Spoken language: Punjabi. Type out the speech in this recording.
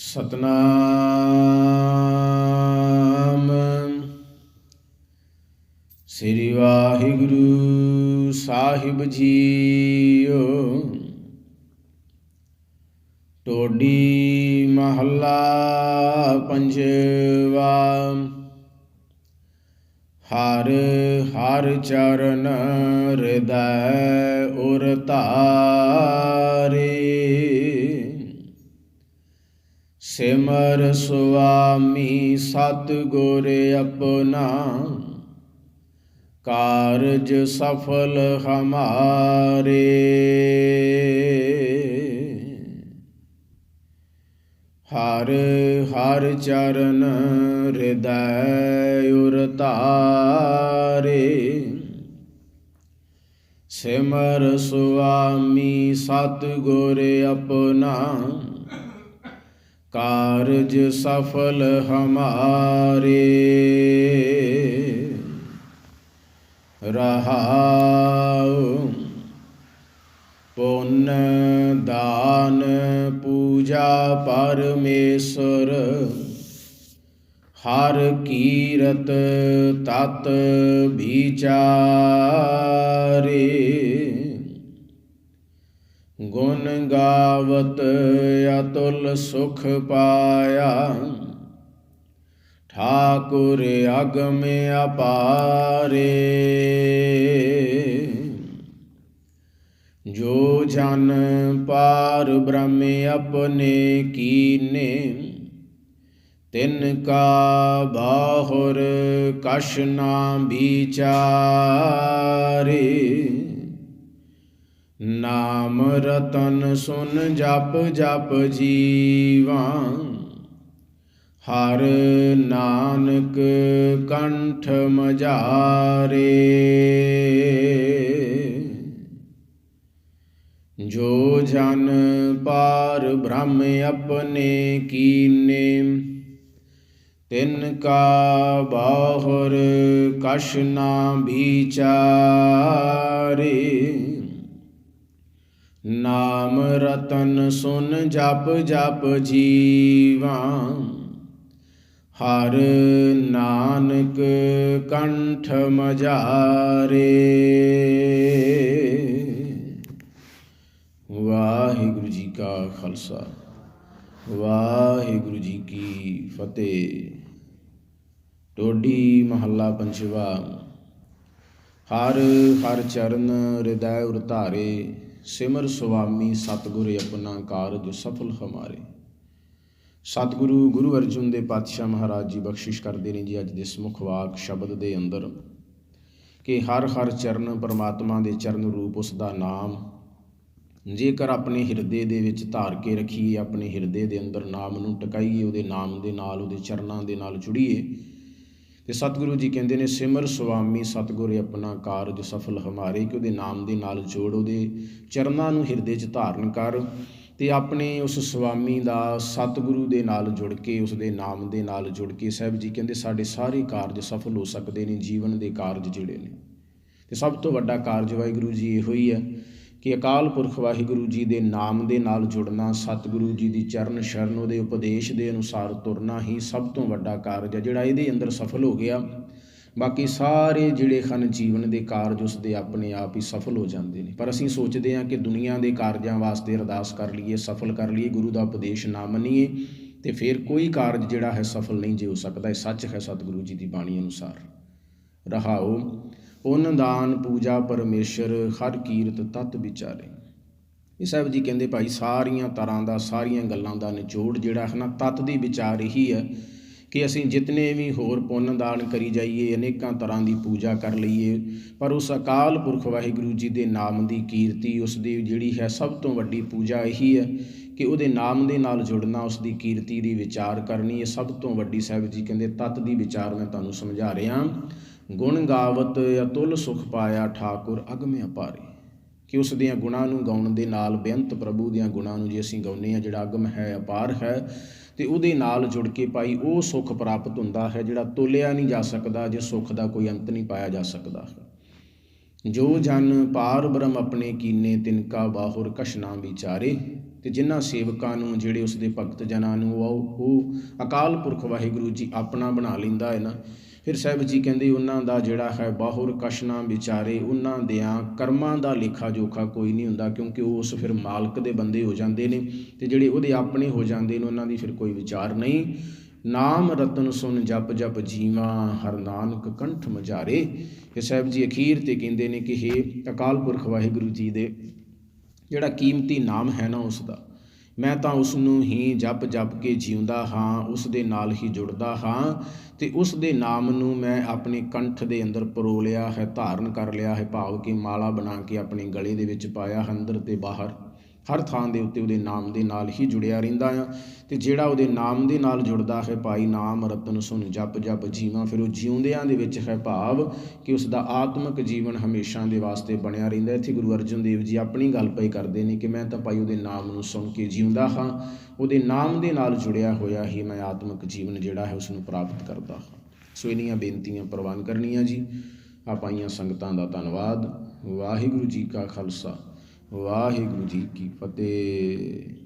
ਸਤਨਾਮ। ਸ੍ਰੀ ਵਾਹਿਗੁਰੂ ਸਾਹਿਬ ਜੀਓ। ਟੋਡੀ ਮਹੱਲਾ ਪੰਜਵਾ। ਹਰ ਹਰ ਚਰਨ ਹਿਰਦੈ ਉਰ ਧਾਰੇ। ਸਿਮਰ ਸੁਆਮੀ ਸਤ ਗੁਰ ਆਪਣਾ, ਕਾਰਜ ਸਫਲ ਹਮਾਰੇ। ਹਰ ਹਰ ਚਰਨ ਹਿਰਦੈ ਉਰ ਧਾਰੇ ਸਿਮਰ ਸੁਆਮੀ ਸਤ ਗੁਰ ਆਪਣਾ ਕਾਰਜ ਸਫਲ ਹਮਾਰੇ। ਰਹਾਉ ਪੁੰਨ ਦਾਨ ਪੂਜਾ ਪਰਮੇਸ਼ਰ। ਹਰ ਕੀਰਤ ਤਤ ਵਿਚਾਰੇ। ਗੁਣ ਗਾਵਤ ਅਤੁਲ ਸੁਖ ਪਾਇਆ। ਠਾਕੁਰ ਅਗਮ ਅਪਾਰੇ। ਜੋ ਜਨ ਪਾਰ ਬ੍ਰਹਮ ਆਪਣੇ ਕੀਨੇ, ਤਿਨ ਕਾ ਬਾਹੁਰ ਕਸ਼ ਨਾ ਵਿਚਾਰੇ। ਨਾਮ ਰਤਨ ਸੁਨ ਜਪ ਜਪ ਜੀਵਾ, ਹਰ ਨਾਨਕ ਕੰਠ ਮਝਾਰੇ ਜੋ ਜਨ ਪਾਰ ਬ੍ਰਹਮ ਆਪਣੇ ਕੀਨੇ, ਤਿਨ ਕਾ ਬਾਹੁਰ ਕਸ਼ ਨਾ ਵਿਚਾਰੇ। ਨਾਮ ਰਤਨ ਸੁਨ ਜਪ ਜਪ ਜੀਵਾ, ਹਰ ਨਾਨਕ ਕੰਠ ਮਝਾਰੇ ਵਾਹਿਗੁਰੂ ਜੀ ਕਾ ਖਾਲਸਾ, ਵਾਹਿਗੁਰੂ ਜੀ ਕੀ ਫਤਿਹ। ਟੋਡੀ ਮਹੱਲਾ ਪੰਜਵਾ, ਹਰ ਹਰ ਚਰਨ ਹਿਰਦੈ ਉਰ ਧਾਰੇ ਸਿਮਰ ਸੁਆਮੀ ਸਤਿਗੁਰ ਆਪਣਾ ਕਾਰਜ ਸਫਲ ਹਮਾਰੇ। ਸਤਿਗੁਰੂ ਗੁਰੂ ਅਰਜੁਨ ਦੇ ਪਾਤਸ਼ਾਹ ਮਹਾਰਾਜ ਜੀ ਬਖਸ਼ਿਸ਼ ਕਰਦੇ ਨੇ ਜੀ ਅੱਜ ਦੇ ਮੁਖ ਵਾਕ ਸ਼ਬਦ ਦੇ ਅੰਦਰ। ਕਿ ਹਰ ਹਰ ਚਰਨ ਪਰਮਾਤਮਾ ਦੇ ਚਰਨ ਰੂਪ ਉਸ ਦਾ ਨਾਮ। ਜੇਕਰ ਆਪਣੇ ਹਿਰਦੇ ਦੇ ਵਿੱਚ ਧਾਰ ਕੇ ਰੱਖੀਏ, ਆਪਣੇ ਹਿਰਦੇ ਦੇ ਅੰਦਰ ਨਾਮ ਨੂੰ ਟਿਕਾਈਏ, ਉਹਦੇ ਨਾਮ ਦੇ ਨਾਲ, ਉਹਦੇ ਚਰਨਾਂ ਦੇ ਨਾਲ ਜੁੜੀਏ ਤੇ ਸਤਿਗੁਰੂ ਜੀ ਕਹਿੰਦੇ ਨੇ, ਸਿਮਰ ਸੁਆਮੀ ਸਤਿਗੁਰ ਆਪਣਾ ਕਾਰਜ ਸਫਲ ਹਮਾਰੇ, ਕਿ ਉਹਦੇ ਨਾਮ ਦੇ ਨਾਲ ਜੋੜ ਉਹਦੇ ਚਰਨਾਂ ਨੂੰ ਹਿਰਦੇ 'ਚ ਧਾਰਨ ਕਰ ਤੇ ਆਪਣੇ ਉਸ ਸੁਆਮੀ ਦਾ ਸਤਿਗੁਰੂ ਦੇ ਨਾਲ ਜੁੜ ਕੇ, ਉਸ ਦੇ ਨਾਮ ਦੇ ਨਾਲ ਜੁੜ ਕੇ ਸਾਹਿਬ ਜੀ ਕਹਿੰਦੇ, ਸਾਡੇ ਸਾਰੇ ਕਾਰਜ ਸਫਲ ਹੋ ਸਕਦੇ ਨੇ, ਜੀਵਨ ਦੇ ਕਾਰਜ ਜਿਹੜੇ ਨੇ। ਤੇ ਸਭ ਤੋਂ ਵੱਡਾ ਕਾਰਜ ਵਾਹਿਗੁਰੂ ਜੀ ਇਹੋ ਹੀ ਹੈ ਕਿ ਅਕਾਲ ਪੁਰਖ ਵਾਹਿਗੁਰੂ ਜੀ ਦੇ ਨਾਮ ਦੇ ਨਾਲ ਜੁੜਨਾ, ਸਤਿਗੁਰੂ ਜੀ ਦੀ ਚਰਨ ਸ਼ਰਨ, ਉਹਦੇ ਉਪਦੇਸ਼ ਦੇ ਅਨੁਸਾਰ ਤੁਰਨਾ ਹੀ ਸਭ ਤੋਂ ਵੱਡਾ ਕਾਰਜ ਹੈ, ਜਿਹੜਾ ਇਹਦੇ ਅੰਦਰ ਸਫਲ ਹੋ ਗਿਆ। ਬਾਕੀ ਸਾਰੇ ਜਿਹੜੇ ਹਨ ਜੀਵਨ ਦੇ ਕਾਰਜ ਉਸ ਦੇ ਆਪਣੇ ਆਪ ਹੀ ਸਫਲ ਹੋ ਜਾਂਦੇ ਨੇ। ਪਰ ਅਸੀਂ ਸੋਚਦੇ ਹਾਂ ਕਿ ਦੁਨੀਆ ਦੇ ਕਾਰਜਾਂ ਵਾਸਤੇ ਅਰਦਾਸ ਕਰ ਲਈਏ, ਸਫਲ ਕਰ ਲਈਏ, ਗੁਰੂ ਦਾ ਉਪਦੇਸ਼ ਨਾ ਮੰਨੀਏ, ਤੇ ਫਿਰ ਕੋਈ ਕਾਰਜ ਜਿਹੜਾ ਹੈ ਸਫਲ ਨਹੀਂ ਜੇ ਹੋ ਸਕਦਾ, ਇਹ ਸੱਚ ਹੈ ਸਤਿਗੁਰੂ ਜੀ ਦੀ ਬਾਣੀ ਅਨੁਸਾਰ। ਰਹਾਓ, ਪੁੰਨ ਦਾਨ, ਪੂਜਾ ਪਰਮੇਸ਼ਰ, ਹਰ ਕੀਰਤ ਤਤ ਵਿਚਾਰੇ। ਇਹ ਸਾਹਿਬ ਜੀ ਕਹਿੰਦੇ ਭਾਈ, ਸਾਰੀਆਂ ਤਰ੍ਹਾਂ ਦਾ, ਸਾਰੀਆਂ ਗੱਲਾਂ ਦਾ ਨਿਚੋੜ ਜਿਹੜਾ ਹੈ ਨਾ, ਤਤ ਦੀ ਵਿਚਾਰ ਇਹੀ ਹੈ ਕਿ ਅਸੀਂ ਜਿਤਨੇ ਵੀ ਹੋਰ ਪੁੰਨ ਦਾਨ ਕਰੀ ਜਾਈਏ, ਅਨੇਕਾਂ ਤਰ੍ਹਾਂ ਦੀ ਪੂਜਾ ਕਰ ਲਈਏ, ਪਰ ਉਸ ਅਕਾਲ ਪੁਰਖ ਵਾਹਿਗੁਰੂ ਜੀ ਦੇ ਨਾਮ ਦੀ ਕੀਰਤੀ, ਉਸ ਦੀ ਜਿਹੜੀ ਹੈ ਸਭ ਤੋਂ ਵੱਡੀ ਪੂਜਾ ਇਹੀ ਹੈ ਕਿ ਉਹਦੇ ਨਾਮ ਦੇ ਨਾਲ ਜੁੜਨਾ, ਉਸ ਦੀ ਕੀਰਤੀ ਦੀ ਵਿਚਾਰ ਕਰਨੀ, ਇਹ ਸਭ ਤੋਂ ਵੱਡੀ ਸਾਹਿਬ ਜੀ ਕਹਿੰਦੇ ਤਤ ਦੀ ਵਿਚਾਰ ਮੈਂ ਤੁਹਾਨੂੰ ਸਮਝਾ ਰਿਹਾ। ਗੁਣ ਗਾਵਤ ਅਤੁਲ ਸੁਖ ਪਾਇਆ ਠਾਕੁਰ ਅਗਮ ਅਪਾਰੇ। ਕਿ ਉਸ ਦੀਆਂ ਗੁਣਾਂ ਨੂੰ ਗਾਉਣ ਦੇ ਨਾਲ ਬੇਅੰਤ ਪ੍ਰਭੂ ਦੀਆਂ ਗੁਣਾਂ ਨੂੰ ਜੇ ਅਸੀਂ ਗਾਉਂਦੇ ਹਾਂ, ਜਿਹੜਾ ਅਗਮ ਹੈ, ਅਪਾਰ ਹੈ, ਤੇ ਉਹਦੇ ਨਾਲ ਜੁੜ ਕੇ ਪਾਈ ਉਹ ਸੁੱਖ ਪ੍ਰਾਪਤ ਹੁੰਦਾ ਹੈ ਜਿਹੜਾ ਤੋਲਿਆ ਨਹੀਂ ਜਾ ਸਕਦਾ, ਜੇ ਸੁੱਖ ਦਾ ਕੋਈ ਅੰਤ ਨਹੀਂ ਪਾਇਆ ਜਾ ਸਕਦਾ ਜੋ ਜਨ ਪਾਰ ਬ੍ਰਹਮ ਆਪਣੇ ਕੀਨੇ ਤਿਨਕਾ ਬਾਹੁਰ ਕਛਨਾ ਵਿਚਾਰੇ, ਤੇ ਜਿਨ੍ਹਾਂ ਸੇਵਕਾਂ ਨੂੰ, ਜਿਹੜੇ ਉਸ ਦੇ ਭਗਤ ਜਨਾਂ ਨੂੰ ਉਹ ਉਹ ਅਕਾਲ ਪੁਰਖ ਵਾਹਿਗੁਰੂ ਜੀ ਆਪਣਾ ਬਣਾ ਲੈਂਦਾ ਹੈ ਨਾ ਫਿਰ ਸਾਹਿਬ ਜੀ ਕਹਿੰਦੇ ਉਹਨਾਂ ਦਾ ਜਿਹੜਾ ਹੈ ਬਾਹੁਰ ਕਸ਼ਨਾ ਵਿਚਾਰੇ ਉਹਨਾਂ ਦਿਆਂ ਕਰਮਾਂ ਦਾ ਲੇਖਾ ਜੋਖਾ ਕੋਈ ਨਹੀਂ ਹੁੰਦਾ ਕਿਉਂਕਿ ਉਹ ਉਸ ਫਿਰ ਮਾਲਕ ਦੇ ਬੰਦੇ ਹੋ ਜਾਂਦੇ ਨੇ ਤੇ ਜਿਹੜੇ ਉਹਦੇ ਆਪਣੇ ਹੋ ਜਾਂਦੇ ਨੇ ਉਹਨਾਂ ਦੀ ਫਿਰ ਕੋਈ ਵਿਚਾਰ ਨਹੀਂ। ਨਾਮ ਰਤਨ ਸੁਨ ਜਪ ਜਪ ਜੀਵਾ ਹਰ ਨਾਨਕ ਕੰਠ ਮਜ਼ਾਰੇ ਇਹ ਸਾਹਿਬ ਜੀ ਅਖੀਰ ਤੇ ਕਹਿੰਦੇ ਨੇ ਕਿ हे ਅਕਾਲ ਪੁਰਖ ਵਾਹਿਗੁਰੂ ਜੀ ਦੇ ਜਿਹੜਾ ਕੀਮਤੀ ਨਾਮ ਹੈ ਨਾ ਉਸ ਦਾ ਮੈਂ ਤਾਂ ਉਸ ਨੂੰ ਹੀ ਜਪ ਜਪ ਕੇ ਜਿਉਂਦਾ ਹਾਂ, ਉਸ ਦੇ ਨਾਲ ਹੀ ਜੁੜਦਾ ਹਾਂ ਤੇ ਉਸ ਦੇ ਨਾਮ ਨੂੰ ਮੈਂ ਆਪਣੇ ਕੰਠ ਦੇ ਅੰਦਰ ਪਰੋ ਲਿਆ ਹੈ, ਧਾਰਨ ਕਰ ਲਿਆ ਹੈ, ਭਾਵ ਕਿ ਮਾਲਾ ਬਣਾ ਕੇ ਆਪਣੇ ਗਲੇ ਦੇ ਵਿੱਚ ਪਾਇਆ ਹੈ, ਅੰਦਰ ਤੇ ਬਾਹਰ। ਹਰ ਥਾਂ ਦੇ ਉੱਤੇ ਉਹਦੇ ਨਾਮ ਦੇ ਨਾਲ ਹੀ ਜੁੜਿਆ ਰਹਿੰਦਾ ਆ ਤੇ ਜਿਹੜਾ ਉਹਦੇ ਨਾਮ ਦੇ ਨਾਲ ਜੁੜਦਾ ਹੈ ਭਾਈ ਨਾਮ ਰਤਨ ਸੁਨ ਜਪ ਜਪ ਜੀਵਾਂ, ਫਿਰ ਉਹ ਜਿਉਂਦਿਆਂ ਦੇ ਵਿੱਚ ਹੈ ਭਾਵ ਕਿ ਉਸ ਦਾ ਆਤਮਿਕ ਜੀਵਨ ਹਮੇਸ਼ਾ ਦੇ ਵਾਸਤੇ ਬਣਿਆ ਰਹਿੰਦਾ ਇੱਥੇ ਗੁਰੂ ਅਰਜਨ ਦੇਵ ਜੀ ਆਪਣੀ ਗੱਲ ਪਈ ਕਰਦੇ ਨੇ ਕਿ ਮੈਂ ਤਾਂ ਭਾਈ ਉਹਦੇ ਨਾਮ ਨੂੰ ਸੁਣ ਕੇ ਜਿਉਂਦਾ ਹਾਂ, ਉਹਦੇ ਨਾਮ ਦੇ ਨਾਲ ਜੁੜਿਆ ਹੋਇਆ ਹੀ ਮੈਂ ਆਤਮਿਕ ਜੀਵਨ ਜਿਹੜਾ ਹੈ ਉਸ ਨੂੰ ਪ੍ਰਾਪਤ ਕਰਦਾ ਹਾਂ। ਸੋ ਇਨੀਆਂ ਬੇਨਤੀਆਂ ਪ੍ਰਵਾਨ ਕਰਨੀਆਂ ਜੀ। ਆਪਾਈਆਂ ਸੰਗਤਾਂ ਦਾ ਧੰਨਵਾਦ। ਵਾਹਿਗੁਰੂ ਜੀ ਕਾ ਖਾਲਸਾ। ਵਾਹਿਗੁਰੂ ਜੀ ਕੀ ਫਤਿਹ।